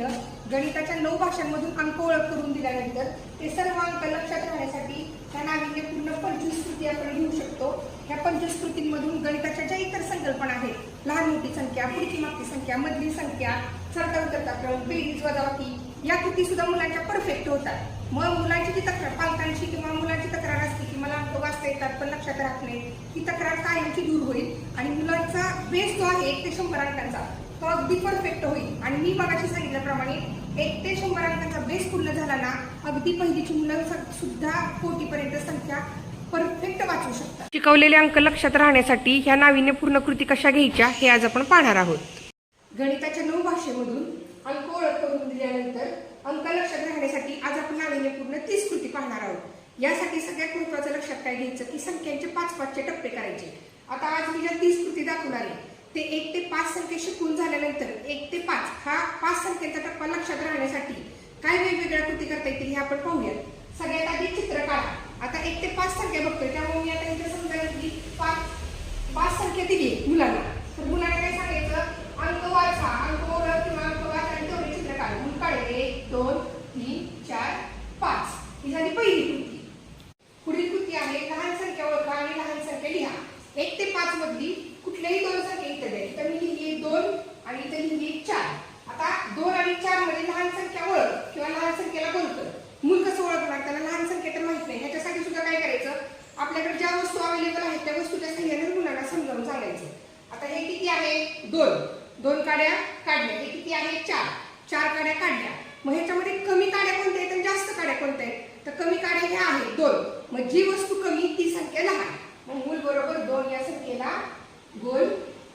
घेतलं गणिताच्या नऊ भाषांमधून अंक ओळख करून दिल्यानंतर ते सर्व अंक लक्षात राहण्यासाठी त्या नाविन्यपूर्ण पंचवीस कृती आपण घेऊ शकतो. ह्या पंचवीस कृतींमधून गणिताच्या ज्या इतर संकल्पना आहेत लहान मोठी संख्या पुढची मागची संख्या मधली संख्या सरकार उतरता बेरीज वजाबाकी या कृती सुद्धा मुलांच्या परफेक्ट होतात. मग मुलांची जी तक्रार पालकांची किंवा मुलांची तक्रार असते की मला अंक वाचता येतात पण लक्षात राहत नाही ती तक्रार कायमची दूर होईल आणि मुलांचा बेस जो आहे एक ते शंभर अंकांचा. तो अगदी परफेक्ट होईल. आणि मी मगाशी सांगितल्याप्रमाणे एक ते शंभर अंकांचा बेस पूर्ण झाला ना अगदी पहिलीची मुलं सुद्धा कोटीपर्यंत संख्या परफेक्ट वाचू शकतात. शिकवलेले अंक लक्षात राहण्यासाठी ह्या नाविन्यपूर्ण कृती कशा घ्यायच्या हे आज आपण पाहणार आहोत. गणिताच्या नऊ भाषेमधून अंक ओळख करून दिल्यानंतर अंक लक्षात राहण्यासाठी आज आपण नाविन्यपूर्ण तीस कृती पाहणार आहोत. यासाठी सगळ्यात महत्वाचं लक्षात काय घ्यायचं की संख्यांचे पाच पाचचे टप्पे करायचे. आता आज मी ज्या तीस कृती दाखवणार आहे ते एक ते पाच संख्येशी शिकून झाल्यानंतर एक ते पाच हा पाच संख्येचा टप्पा लक्षात राहण्यासाठी काय वेगवेगळ्या कृती करता येतील हे आपण पाहूयात. सगळ्यात आधी चित्र काढा. आता एक ते पाच संख्या बघतोय त्यामुळे मी आता इथे समजा की पाच पाच संख्या दिली आहे मुलांना तर मुलांना काय सांगायचं अंक वाचा अंक ओळख किंवा अंक वाचा आणि तेवढे चित्र काढ मग काढले एक दोन तीन चार पाच ही झाली पहिली कृती पुढील कृती आहे लहान संख्या ओळखा आणि लहान संख्या लिहा एक ते पाच मधली कुठल्याही दोन संख्या इथे द्या इथं मी लिहिली दोन आणि इथे लिहिली चार आता दोन आणि चारमध्ये लहान संख्या ओळख किंवा लहान संख्येला बोलतं मूल कसं ओळखणार त्याला लहान संख्या तर माहीत नाही ह्याच्यासाठी सुद्धा काय करायचं आपल्याकडे ज्या वस्तू अवेलेबल आहेत त्या वस्तूच्या सहाय्याने मुलांना समजावून सांगायचं आता हे दोन. दोन काड्या काढल्या. हे किती आहे? चार. चार काड्या काढल्या. मग ह्याच्यामध्ये कमी काड्या कोणत्या आहेत आणि जास्त काड्या कोणत्या आहेत? तर कमी काड्या ह्या आहेत. दोन. मग जी वस्तू कमी ती संख्या लहान. मग मूल बरोबर दोन या संख्येला गोल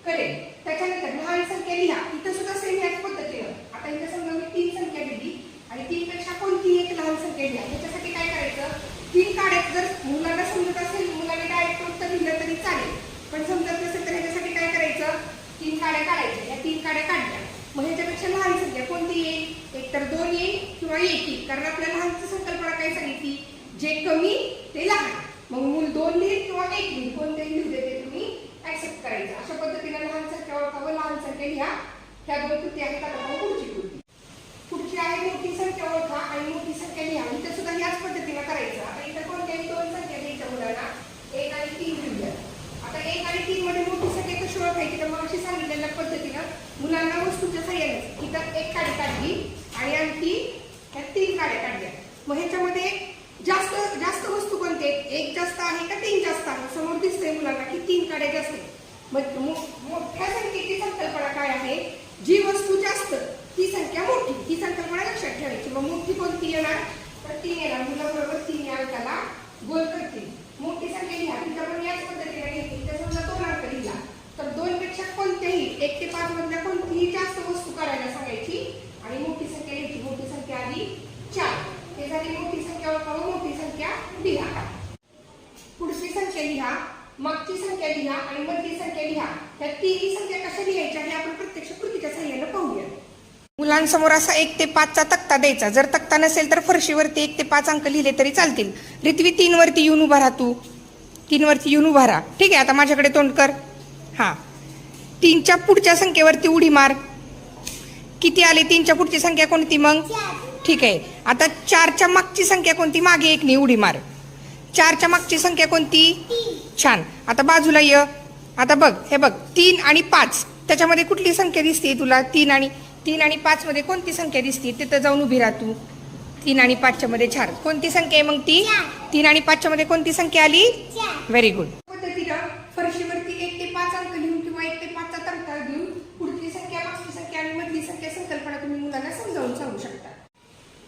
करेल. त्याच्यानंतर लहान संख्या लिहा. इथं सुद्धा सेम याच पद्धतीनं. आता इथं समजा मी तीन संख्या दिली आणि तीन पेक्षा एक लहान संख्या लिहा. त्याच्यासाठी काय करायचं? तीन काड्यात जर मुलांना समजत असेल मुलांनी डायरेक्ट उत्तर दिलं तरी चालेल. पण समजत नसेल तर ह्याच्यासाठी तीन काड्या काढायच्या या तीन काड्या काढल्या. मग ह्याच्यापेक्षा लहान संख्या कोणती येईल? एक तर दोन येईल किंवा एक येईल. कारण आपल्या लहानची संकल्पना काय सांगितली? जे कमी ते लहान. मग मूल दोन लिहिल किंवा एक लिहिल कोणतेही लिहू दे ते तुम्ही ऍक्सेप्ट करायचं. अशा पद्धतीने लहान संख्या ओळखावं लहान संख्या लिहा. ह्या दोन कृती आहेत आता पुढची कृती. पुढची आहे मोठी संख्या ओळखा आणि मोठी संख्या लिहा. इथं सुद्धा याच पद्धतीने करायचं. आता इथं कोणत्याही दोन संख्या द्यायच्या मुलांना एक आणि तीन लिहूया आता एक आणि तीन मध्ये मोठी आहे की तर मग अशी सांगितलेल्या पद्धतीनं मुलांना वस्तूच्या सहाय्याने इथं एक काडी काढली आणि आणखी ह्या तीन काड्या काढल्या. मग ह्याच्यामध्ये जास्त जास्त वस्तू कोणते? एक जास्त आहे का तीन जास्त आहे? समोर दिसतंय मुलांना की तीन काड्या जास्त मग मो- मोठ्या संख्येची संकल्पना काय आहे? जी वस्तू जास्त ती संख्या मोठी. ही संकल्पना लक्षात ठेवायची. मग मोठी कोणती येणार? तर तीन येणार. मुलाबरोबर तीन या अंकाला गोल करतील. मोठी संख्या लिहा. तिथं पण याच पद्धती घेतली तर समजा दोन अंक लिहिला तर दोन पेक्षा कोणत्याही एक ते पाच मधल्या कोणतीही जास्त वस्तू काढायला सांगायची आणि मोठी संख्या लिहायची मोठी संख्या आली चार हे झाली मोठी संख्या ओळखावं मोठी संख्या लिहा पुढची लिहा मागची संख्या लिहा आणि मधली संख्या लिहा. तिन्ही संख्या कशा लिहायच्या हे आपण प्रत्यक्ष कृतीच्या सहाय्याने पाहूया. मुलांसमोर असा एक ते पाचचा तक्ता द्यायचा. जर तक्ता नसेल तर फरशीवरती एक ते पाच अंक लिहिले तरी चालतील. रित्वी तीन वरती येऊन उभा राहा तू. तीन वरती येऊन उभा राहा. ठीक आहे आता माझ्याकडे तोंड कर. हा. तीनच्या पुढच्या संख्येवरती उडी मार. किती आले? तीनच्या पुढची संख्या कोणती मग? ठीक आहे. आता चारच्या मागची संख्या कोणती? मागे एक नाही उडी मार. चारच्या मागची संख्या कोणती? छान. आता बाजूला ये. आता बघ हे बघ तीन आणि पाच. त्याच्यामध्ये कुठली संख्या दिसते तुला? तीन आणि तीन आणि पाच मध्ये कोणती संख्या दिसते? तिथं जाऊन उभी राहा तू. तीन आणि पाचच्या मध्ये छान कोणती संख्या आहे मग ती? तीन आणि पाचच्या मध्ये कोणती संख्या आली? व्हेरी गुड पद्धतीनं फरशीवरती एक ते पाच अंक लिहून किंवा एक ते पाचचा तक्ता घेऊन पुढची संख्या मागची संख्या आणि मधली संख्या संकल्पना तुम्ही मुलांना समजावून सांगू शकता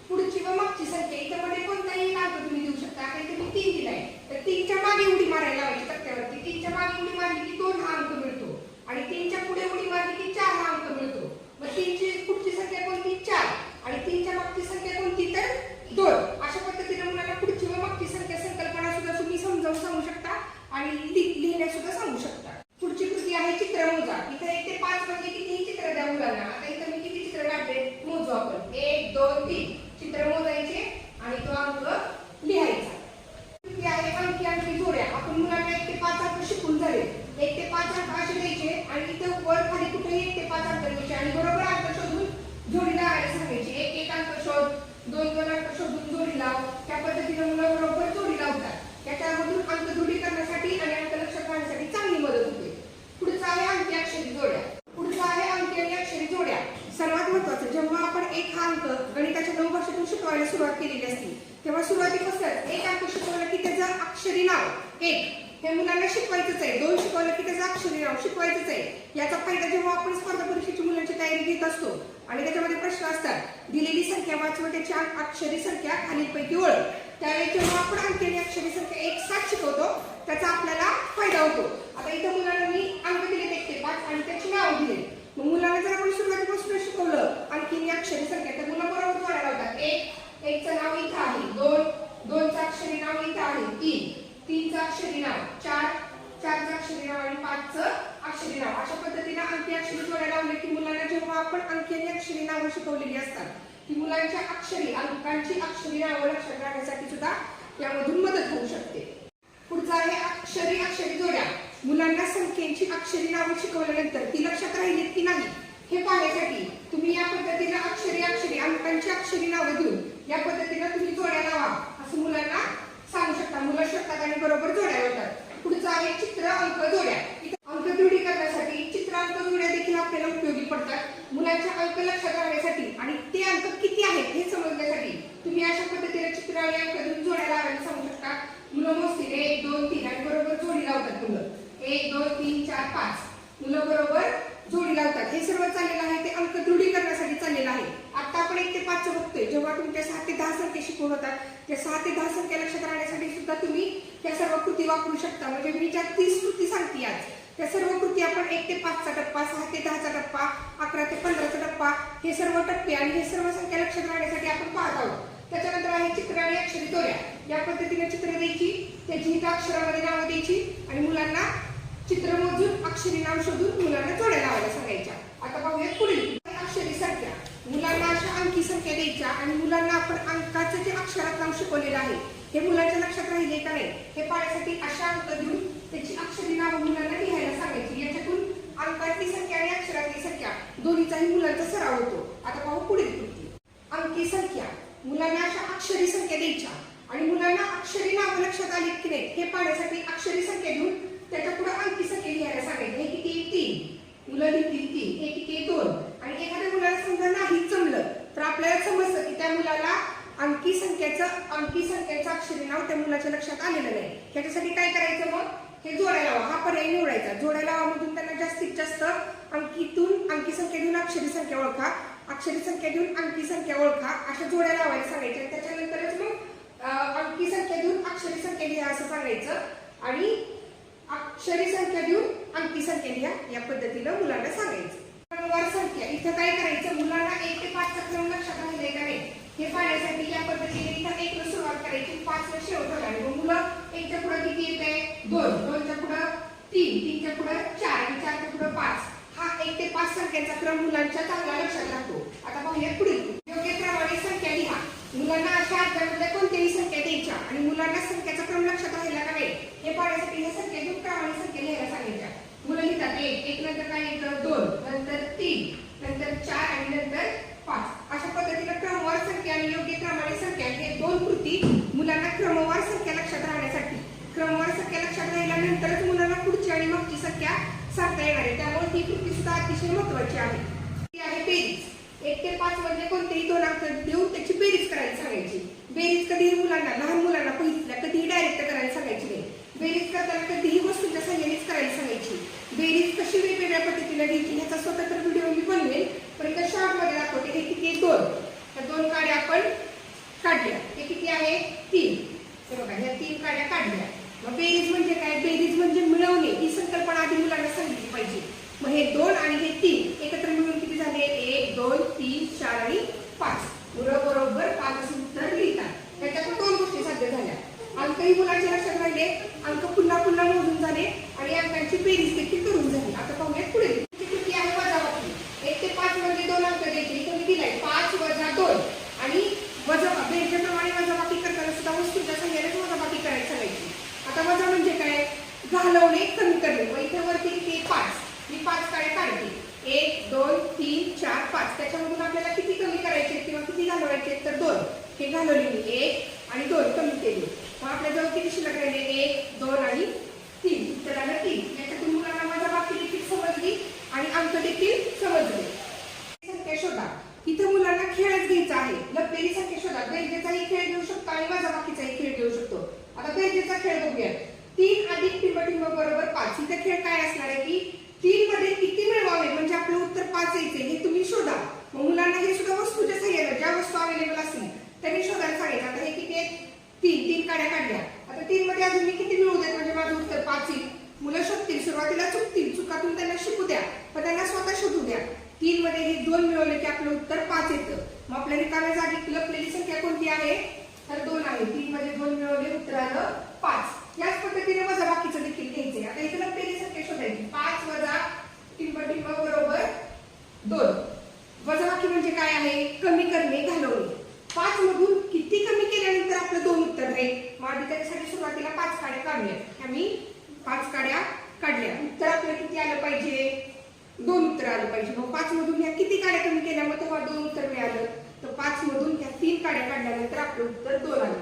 पुढची व मागची संख्या इथं मध्ये कोणताही एक अंक तुम्ही देऊ शकता आता इथे मी तीन दिलाय तर तीनच्या मागे उडी मारायला लावायची तक्त्यावरती तीनच्या मागे उडी मारली की दोन हा अंक मिळतो आणि तीनच्या पुढे उडी मारली की चार हा अंक मिळतो मग तीनची पुढची संख्या कोणती चार आणि तीनच्या मागची संख्या कोणती तर दोन अशा पद्धतीने मुलांना पुढची व मागची संख्या संकल्पना सुद्धा तुम्ही समजावून सांगू शकता आणि लि- लिहिण्यास सुद्धा सांगू शकता पुढची कृती आहे चित्र मोजा इथे एक ते पाच म्हणजे कितीही चित्र द्या मुलांना आता इथं मी किती चित्र काढले मोजू आपण एक दोन तीन चित्र मोजायचे आणि तो अंक लिहायचा कृती आहे आणखी आणखी जोड्या आपण मुलांना एक ते पाच अंक शिकून झाले एक ते पाच अंक असे द्यायचे आणि इथं वर खाली कुठेही एक ते पाच अंक द्यायचे आणि बरोबर अंक शोधून जोडी लावायला सांगायची दोन दोन अंक शोधून जोडी लाव त्या पद्धतीने मुलं बरोबर जोडी लावतात त्याच्यामधून अंक दृढीकरणासाठी आणि अंक लक्षात राहण्यासाठी चांगली मदत होते पुढचा आहे अंकी अक्षरी जोड्या पुढचा आहे अंकी आणि अक्षरी जोड्या सर्वात महत्वाचं जेव्हा आपण एक हा अंक गणिताच्या नऊ भाषेतून शिकवायला सुरुवात केलेली असते तेव्हा सुरुवातीपासून एक अंक शिकवलं की त्याचं अक्षरी नाव एक हे मुलांना शिकवायचंच आहे दोन शिकवलं की त्याचं अक्षरी नाव शिकवायचंच आहे याचा फायदा जेव्हा आपण स्पर्धा परीक्षेची मुलांची तयारी घेत असतो. आणि त्याच्यामध्ये प्रश्न असतात. दिलेली संख्या वाचवा त्याची अक्षरी संख्या खालीलपैकी ओळख. त्यावेळी जेव्हा आपण अंकेने अक्षरी संख्या एक साथ शिकवतो त्याचा आपल्याला फायदा होतो आता इथं मुलांना मी अंक दिले एक ते पाच आणि त्याची नाव दिले मग मुलांना जर आपण सुरुवातीपासून शिकवलं आणखी आणि अक्षरी संख्या तर मुलं बरोबर जोड्या लावतात एक एकचं नाव इथं आहे दोन दोनचं अक्षरी नाव इथं आहे तीन तीनचं अक्षरी नाव चार चारचं अक्षरी नाव आणि पाचचं अक्षरी नाव अशा पद्धतीने अंकी अक्षरी जोड्या लावले की मुलांना जेव्हा आपण अंकी आणि अक्षरी नावं शिकवलेली असतात की मुलांच्या अक्षरी अंकांची ओळख नावं लक्षात सुद्धा यामधून मदत होऊ शकते. पुढचा आहे अक्षरी अक्षरी जोड्या. मुलांना संख्येची अक्षरी नावं शिकवल्यानंतर ती लक्षात राहिलीत की नाही हे पाहण्यासाठी तुम्ही या पद्धतीला अक्षरी अक्षरी अंकांची अक्षरी नावं देऊन या पद्धतीनं तुम्ही जोड्या लावा. असं मुलांना सांगू शकता. मुलं शकतात आणि बरोबर जोड्या होतात पुढचा आहे चित्र अंक जोड्या. इथं अंक दृढीकरणासाठी चित्र अंक जोड्या देखील आपल्याला उपयोगी पडतात. मुलांच्या अंक लक्षात राहण्यासाठी आणि ते अंक किती आहेत हे समजण्यासाठी तुम्ही अशा पद्धतीने चित्र आणि जोड्याला जोड्या लावायला सांगू शकता. मुलं मोजतील. एक दोन तीन आणि बरोबर जोडी लावतात मुलं. एक दोन तीन चार पाच. मुलं बरोबर जोडी लावतात. हे सर्व चाललेलं आहे. ते अंक दृढीकरणासाठी चाललेलं आहे. आता आपण एक ते पाच बघतोय. जेव्हा तुमच्या सहा ते दहा संख्या शिकवत होतात त्या सहा ते दहा संख्या लक्षात राहण्यासाठी सुद्धा तुम्ही त्या सर्व कृती वापरू शकता. म्हणजे मी ज्या तीस कृती सांगते आज त्या सर्व कृती आपण एक ते पाचचा टप्पा सहा ते दहाचा टप्पा अकरा ते पंधराचा टप्पा हे सर्व टप्पे आणि हे सर्व संख्या लक्षात राहण्यासाठी आपण पाहत आहोत. त्याच्यानंतर आहे चित्र आणि अक्षरी दोऱ्या या पद्धतीने चित्र द्यायची त्याची एका अक्षरामध्ये नावं द्यायची आणि मुलांना चित्र मोजून अक्षरी नाव शोधून मुलांना जोड्या लावायला सांगायच्या. आता पाहूया पुढील. अक्षरी संख्या. मुलांना अशा अंकी संख्या द्यायच्या आणि मुलांना आपण अंकाचं जे अक्षरात नाव शिकवलेलं आहे हे मुलांच्या लक्षात राहिले का नाही? हे पाहण्यासाठी अशा अंक देऊन त्याची अक्षरी नावं मुलांना लिहायला सांगायची. याच्यातून अंकातली संख्या आणि अक्षरातली संख्या दोन्हीचाही मुलांचा सराव होतो. आता पाहू पुढील कृती. अंकी संख्या. मुलांना अशा अक्षरी संख्या द्यायच्या. आणि मुलांना अक्षरी नावं लक्षात आली की नाही हे पाहण्यासाठी अक्षरी संख्या देऊन त्याच्या पुढे अंकी संख्या लिहायला सांगायचं. हे किती आहे? तीन. मुलं लिहितील तीन. हे किती आहे? दोन. आणि एखाद्या मुलाला समजा नाही जमलं तर आपल्याला समजतं की त्या मुलाला अंकी संख्येचं अंकी संख्येचं अक्षरी नाव त्या मुलाच्या लक्षात आलेलं नाही. त्याच्यासाठी काय करायचं मग? हे जोड्या लावा. हा पर्याय निवडायचा. जोड्या लावामधून त्यांना जास्तीत जास्त अंकीतून अंकी संख्या देऊन अक्षरी संख्या ओळखा. अक्षरी संख्या देऊन अंकी संख्या ओळखा अशा जोड्या लावायला सांगायच्या. त्याच्यानंतरच मग अंकी संख्या देऊन अक्षरी संख्या लिहा असं सांगायचं. आणि अक्षरी संख्या देऊन अंकी संख्या लिहा या पद्धतीनं मुलांना सांगायचं. क्रमवार संख्या इथं काय करायचं? मुलांना एक ते पाचचा क्रम लक्षात राहिले का नाही? हे पाहण्यासाठी या पद्धतीने इथं एक न सुरुवात करायची. पाच ला शेवट आणि मग मुलं एकच्या पुढे किती येत आहे दोन. दोनच्या पुढं तीन. तीनच्या पुढं चार. आणि चारच्या पुढं पाच. हा एक ते पाच संख्येचा क्रम मुलांच्या चांगला लक्षात राहतो आता पाहूया पुढील योग्य क्रमाने संख्या लिहा मुलांना अशा अध्यामध्ये कोणत्याही संख्या द्यायच्या आणि मुलांना संख्याचा क्रम लक्षात राहिला का नाही हे पाहण्यासाठी या संख्या घेऊन क्रमाने संख्या लिहायला सांगायच्या मुलं लिहितात एक एक नंतर काय येतं दोन नंतर तीन नंतर चार आणि नंतर पाच अशा पद्धतीने क्रमवार संख्या आणि योग्य क्रमाने संख्या हे दोन कृती मुलांना क्रमवार संख्या लक्षात राहण्यासाठी क्रमवार संख्या लक्षात राहिल्यानंतरच मुलांना पुढची आणि मागची संख्या सांगता येणार आहे त्यामुळे ही कृती सुद्धा अतिशय महत्वाची आहे ती आहे बेरीज एक ते पाच म्हणजे कोणतेही देऊन त्याची बेरीज करायला सांगायची. बेरीज कधीही मुलांना लहान मुलांना पहिलीला कधीही डायरेक्ट करायला सांगायची नाही. बेरीज करताना कधीही वस्तूंच्या सहाय्यानेच करायला सांगायची. बेरीज कशी वेगवेगळ्या पद्धतीने घ्यायची ह्याचा स्वतंत्र व्हिडिओ मी बनवेल पण इथं शॉर्टमध्ये दाखवते हे किती आहे? दोन त्या दोन काड्या आपण काढल्या हे किती आहे तीन हे बघा ह्या तीन काड्या काढल्या मग बेरीज म्हणजे काय बेरीज म्हणजे मिळवणे ही संकल्पना आधी मुलांना सांगितली पाहिजे मग हे दोन आणि हे तीन एकत्र मिळून किती झाले एक दोन तीन चार आणि पाच मुलं बरोबर पाच असे उत्तर लिहितात त्याच्यातून दोन गोष्टी साध्य झाल्या अंकही मुलांच्या लक्षात राहिले. अंक पुन्हा पुन्हा मोजून झाले आणि अंकांची बेरीज देखील करून झाली. आता पाहूयात पुढे पुढची कृती आहे वजाबाकी एक ते पाच म्हणजे दोन अंक द्यायचे इथं मी दिलाय पाच वजा दोन आणि वजा बेरजेप्रमाणे वजाबाकी करताना सुद्धा वस्तूच्या संख्येनेच वजाबाकी करायची सांगायची आता वजा म्हणजे काय घालवणे कमी करणे मग इथे वरती किती आहे? पाच मी पाच काळे काढते एक दोन तीन चार पाच त्याच्यामधून आपल्याला किती कमी करायचे किंवा किती घालवायचे तर दोन इथं मुलांना खेळच घ्यायचा आहे लपलेली संख्या शोधा बेरजेचाही खेळ घेऊ शकतो आणि वजाबाकीचाही खेळ घेऊ शकतो आता बेरजेचा खेळ बघूया तीन अधिक टिंबटिंब बरोबर पाच इथं खेळ काय असणार आहे की तीन मध्ये किती मिळवावे म्हणजे आपलं उत्तर पाच यायचे हे तुम्ही शोधा मग मुलांना हे सुद्धा वस्तूच्या सहाय्याने ज्या वस्तू अवेलेबल असतील त्यांनी शोधायला सांगायचं आता हे किती आहेत तीन तीन काड्या काढल्या आता तीन मध्ये अजून मी किती मिळवू देत म्हणजे माझं उत्तर पाच येईल मुलं शोधतील सुरुवातीला चुकतील चुकातून त्यांना शिकू द्या पण त्यांना स्वतः शोधू द्या तीन मध्ये हे दोन मिळवले की आपलं उत्तर पाच येतं. मग आपल्या रिकाम्या जागी लपलेली संख्या कोणती आहे? तर दोन आहे. तीन मध्ये दोन मिळवले उत्तर आलं पाच. याच पद्धतीने वजा बाकीचं देखील घ्यायचंय. आता इथे लपलेली संख्या शोधायची. पाच वजा टिंब टिंब बरोबर दोन. वजाबाकी म्हणजे काय आहे? कमी करणे घालवणे. पाच मधून किती कमी केल्यानंतर आपलं दोन उत्तर आहे मग आधी त्याच्यासाठी सुरुवातीला पाच काड्या काढल्या आम्ही पाच काड्या काढल्या. उत्तर आपलं किती आलं पाहिजे? दोन उत्तर आलं पाहिजे. मग पाच मधून ह्या किती काड्या कमी केल्या? मग तेव्हा दोन उत्तर मिळालं. तर पाच मधून ह्या तीन काड्या काढल्यानंतर आपलं उत्तर दोन आलं.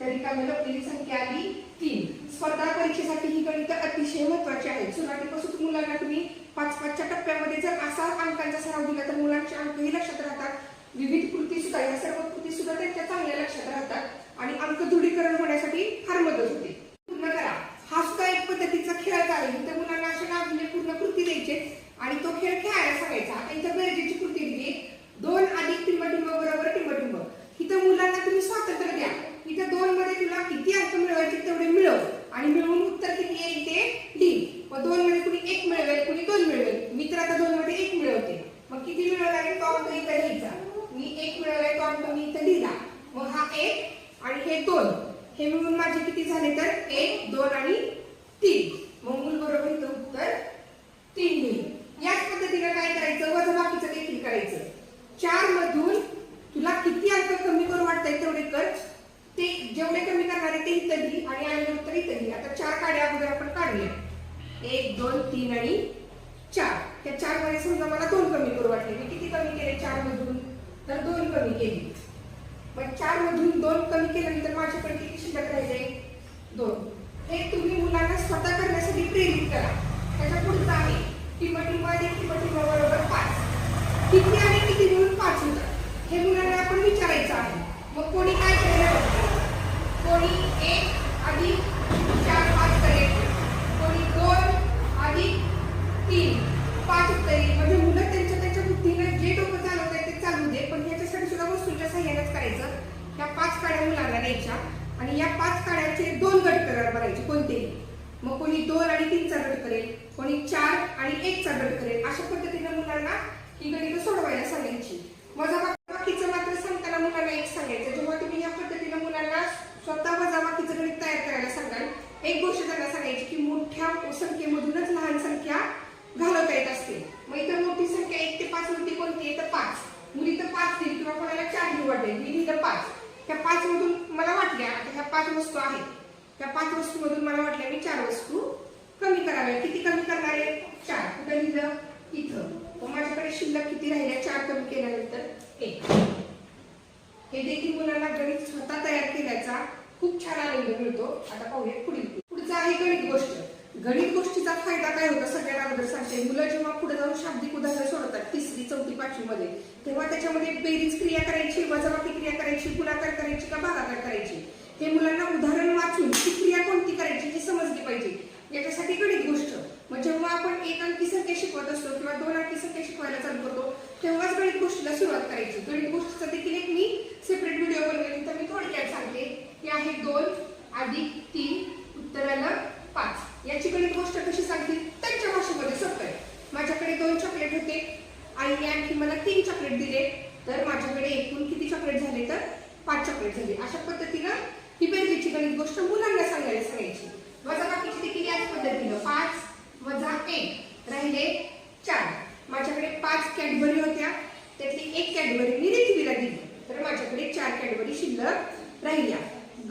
तरी का लपलेली संख्या आली तीन. स्पर्धा परीक्षेसाठी ही गणित अतिशय महत्वाची आहेत सुरुवातीपासून मुलांना तुम्ही पाच पाचच्या टप्प्यामध्ये जर असा अंकांचा सराव दिला तर मुलांचे अंकही लक्षात राहतात. विविध कृती सुद्धा या सर्व कृती सुद्धा त्यांच्या चांगल्या लक्षात राहतात. आणि अंक दृढीकरण होण्यासाठी फार मदत होते. पूर्ण करा. हा सुद्धा एक पद्धतीचा खेळच आहे. तर मुलांना असे नागरिक पूर्ण कृती द्यायचे आणि तो खेळ खेळायला सांगायचा. आता इथं गरजेची कृती दिली म्हणजे दोन अधिक टिंबटिंब बरोबर टिंबटिंब. इथं मुलांना तुम्ही स्वातंत्र्य द्या. इथं दोन मध्ये तुला किती अंक मिळवायचे तेवढे मिळव आणि मिळवून उत्तर किती येईल ते लिही मग दोन मध्ये कुणी एक मिळवेल कुणी दोन मिळवेल मी तर आता दोन मध्ये एक मिळवते मग किती मिळवला आहे तो अंक इथं लिहायचा मी एक मिळवलाय तो अंक मी इथं लिहिला मग हा एक आणि हे दोन हे मिळून माझे किती झाले तर एक दोन आणि तीन मग मूल बरोबर इथं उत्तर तीन लिहिलं याच पद्धतीने काय करायचं वजा बाकीचं देखील करायचं चार मधून तुला किती अंक कमी करू वाटतंय तेवढे कर ते जेवढे कमी करणारे ते इथं लिही आणि आलेलं उत्तर इथं लिही आता चार काड्या अगोदर आपण काढूया एक दोन तीन आणि चार. त्या चारमध्ये समजा मला दोन कमी करू वाटले. मी किती कमी केले? चार मधून. तर दोन कमी केली. मग चार मधून दोन कमी केल्यानंतर माझ्याकडे किती शिल्लक राहिले? दोन. हे तुम्ही मुलांना स्वतः करण्यासाठी प्रेरित करा. त्याच्या पुढचं आहे टिंबटिंब आणि टिंबटिंब बरोबर पाच. किती आणि किती मिळून पाच होतात हे मुलांना आपण विचारायचं आहे. मग कोणी काय करायला कोणी एक अधिक चार पाच करेल कोणी दोन अधिक तीन पाच उत्तरे म्हणजे मुलं त्यांच्या त्यांच्या बुद्धीनं जे डोकं चालवत आहे ते चालू दे पण ह्याच्यासाठी सुद्धा वस्तूंच्या सहाय्यानेच करायचं. ह्या पाच काड्या मुलांना द्यायच्या आणि या पाच काड्यांचे दोन गट करार बनायचे कोणतेही. मग कोणी दोन आणि तीनचा गट करेल कोणी चार आणि एकचा गट करेल अशा पद्धतीने मुलांना ही गणितं सोडवायला सांगायची. वजाबाकीचं मात्र सांगताना मुलांना एक सांगायचं जेव्हा तुम्ही या पद्धतीने मुलांना स्वतः वजाबाकीचं गणित तयार करायला सांगाल एक गोष्ट त्यांना सांगायची की मोठ्या संख्येमधूनच लहान संख्या घालवता येत असते मग इथं मोठी संख्या एक ते पाच मध्ये कोणती आहे तर पाच मुली तर पाच दिली किंवा कोणाला चार घेऊ वाटेल मी लिहिलं पाच त्या पाच मधून मला वाटल्या आता ह्या पाच वस्तू आहेत. त्या पाच वस्तू मधून मला वाटल्या मी चार वस्तू कमी कराव्या. किती कमी करणार आहे? चार. कुठं लिहिलं? इथं. मग माझ्याकडे शिल्लक किती राहिल्या? चार कमी केल्यानंतर एक. हे देखील मुलांना गणित स्वतः तयार केल्याचा खूप छान आनंद मिळतो. आता पाहूया पुढील. पुढचं आहे गणित गोष्ट. गणित गोष्टीचा फायदा काय होता? सगळ्यात अगोदर सांगते. मुलं जेव्हा पुढे जाऊन शाब्दिक उदाहरण सोडतात तिसरी चौथी पाचवी मध्ये तेव्हा त्याच्यामध्ये बेरीज क्रिया करायची वजाबाकी क्रिया करायची गुणाकार करायची का भागाकार करायची? हे मुलांना उदाहरण वाचून ती क्रिया कोणती करायची हे समजली पाहिजे याच्यासाठी गणित गोष्ट मग जेव्हा आपण एक अंकी संख्या शिकवत असतो किंवा दोन अंकी संख्या शिकवायला चालू करतो तेव्हाच गणित गोष्टीला सुरुवात करायची गणित गोष्टीचा देखील एक मी सेपरेट व्हिडिओ बनवली तर मी थोडक्यात सांगते की आहे दोन अधिक तीन उत्तराला पाच याची गणित गोष्ट कशी सांगते त्यांच्या भाषेमध्ये सोपं आहे माझ्याकडे दोन चॉकलेट होते आईने आणखी मला तीन चॉकलेट दिले तर माझ्याकडे एकूण किती चॉकलेट झाले तर पाच चॉकलेट झाले अशा पद्धतीनं ही बेरजेची गणित गोष्ट मुलांना सांगायला सांगायची वजा बाकीची देखील याच पद्धतीनं पाच वजा एक राहिले चार. माझ्याकडे पाच कॅडबरी होत्या. त्यातली एक कॅडबरी मी रिथिवीला दिली. तर माझ्याकडे चार कॅडबरी शिल्लक राहिल्या.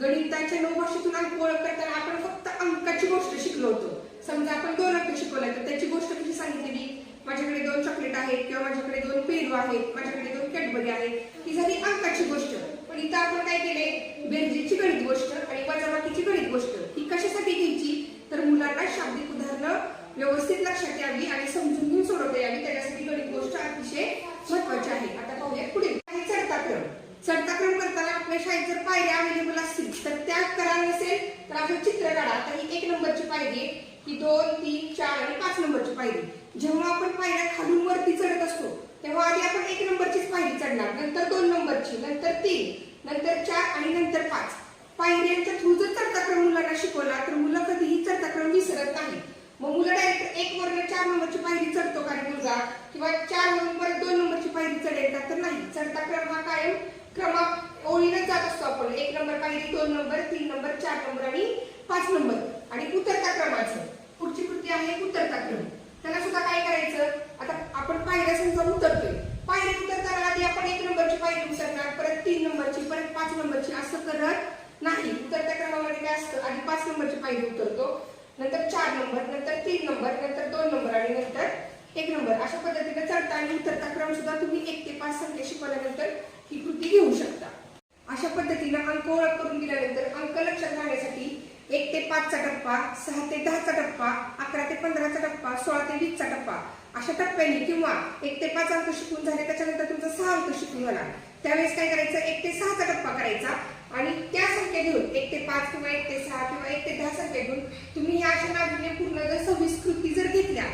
गणिताच्या नऊ भाषेतून अंक ओळख करताना आपण फक्त अंकाची गोष्ट शिकलो होतो. समजा आपण दोन अंक शिकवला तर त्याची गोष्ट कशी सांगितलेली माझ्याकडे दोन चॉकलेट आहेत किंवा माझ्याकडे दोन पेरू आहेत माझ्याकडे दोन कॅडबरी आहेत. ही झाली अंकाची गोष्ट. पण इथं आपण काय केले बेरजेची गणित गोष्ट आणि वजाबाकीची गणित गोष्ट. ही कशासाठी घ्यायची? तर मुलांना शाब्दिक उदाहरणं व्यवस्थित लक्षात यावी आणि समजून घेऊन सोडवता यावी. त्याच्यासाठी गणित गोष्ट अतिशय महत्वाची आहे. आता पाहूया पुढे. काही चढता क्रम चढता क्रम करताना आपल्या शाळेत जर पायऱ्या अवेलेबल असतील तर त्या करा नसेल तर आपलं चित्र काढा. आता ही एक नंबरची पायरी आहे. ही दोन तीन चार आणि पाच नंबरची पायरी. जेव्हा आपण पायऱ्या खालून वरती चढत असतो तेव्हा आधी आपण एक नंबरचीच पायरी चढणार. नंतर दोन नंबरची नंतर तीन नंतर चार आणि नंतर पाच. पायऱ्यांच्या थ्रू जर चढता क्रम मुलांना शिकवला तर मुलं कधीही चढता क्रम विसरत नाही मग मुलं डायरेक्ट एक वरनं चार नंबरची पायरी चढतो का मुलगा? किंवा चार नंबर परत दोन नंबरची पायरी चढेल का? तर नाही. चढता क्रम हा कायम क्रमा ओळीनं जात असतो आपण. एक नंबर पायरी दोन नंबर तीन नंबर चार नंबर आणि पाच नंबर. आणि उतरता क्रमाचं. पुढची कृती आहे उतरता क्रम. त्याला सुद्धा काय करायचं? आता आपण पायऱ्या समजा उतरतोय. पायरी उतरताना आधी आपण एक नंबरची पायरी उतरणार परत तीन नंबरची परत पाच नंबरची. असं करत नाही. उतरत्या क्रमामध्ये काय असतं? आधी पाच नंबरची पायरी उतरतो. नंतर चार नंबर नंतर तीन नंबर नंतर दोन नंबर आणि नंतर एक नंबर. अशा पद्धतीने चढता आणि उतरता क्रम सुद्धा तुम्ही एक ते पाच संख्या शिकवल्यानंतर ही कृती घेऊ शकता. अशा पद्धतीनं अंक ओळख करून दिल्यानंतर अंक लक्षात राहण्यासाठी एक ते पाचचा टप्पा सहा ते दहाचा टप्पा अकरा ते पंधराचा टप्पा सोळा ते वीसचा टप्पा अशा टप्प्याने किंवा एक ते पाच अंक शिकून झाले त्याच्यानंतर तुमचा सहा अंक शिकून झाला त्यावेळेस काय करायचं? एक ते सहाचा टप्पा करायचा. आणि त्या संख्या घेऊन एक ते पाच किंवा एक ते सहा किंवा एक ते दहा संख्या घेऊन तुम्ही ह्या अशा पूर्ण जर सव्वीस कृती जर घेतल्या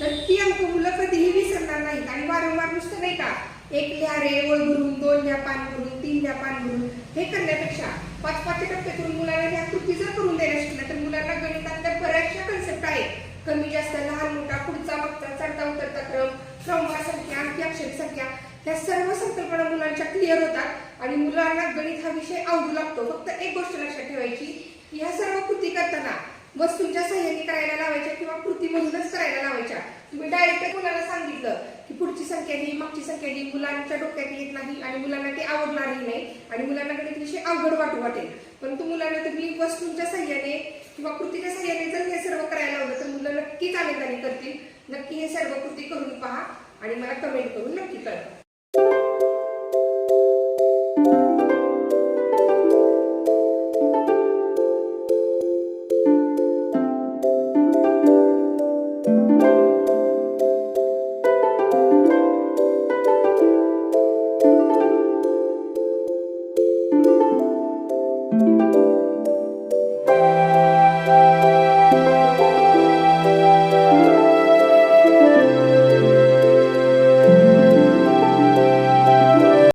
तर ती अंक मुलं कधीही विसरणार नाहीत. आणि वारंवार नुसतं नाही का एक लिहा रे ओळ भरून दोन लिहा पान भरून तीन लिहा पान भरून हे करण्यापेक्षा पाच पाच टप्पे करून मुलांना ह्या कृती जर करून द्यायला शिकल्या तर मुलांना गणितातल्या बऱ्याचशा कन्सेप्ट आहेत कमी जास्त लहान मोठा पुढचा मागचा चढता उतरता क्रम क्रमवार संख्या अंकी अक्षरी संख्या ह्या सर्व संकल्पना मुलांच्या क्लिअर होतात. आणि मुलांना गणित हा विषय आवडू लागतो. फक्त एक गोष्ट लक्षात ठेवायची की ह्या सर्व कृती करताना वस्तूंच्या सहाय्याने करायला लावायच्या किंवा कृतीमधूनच करायला लावायच्या. तुम्ही डायरेक्ट मुलाला सांगितलं की पुढची संख्या ही मागची संख्या ही मुलांच्या डोक्यात येत नाही आणि मुलांना ते आवडणारही नाही आणि मुलांना गणित विषय अवघड वाटू वाटेल. परंतु मुलांना तुम्ही वस्तूंच्या सहाय्याने किंवा कृतीच्या सहाय्याने जर हे सर्व करायला लावलं तर मुलं नक्कीच आनंदाने करतील. नक्की हे सर्व कृती करून पहा आणि मला कमेंट करून नक्की कळवा.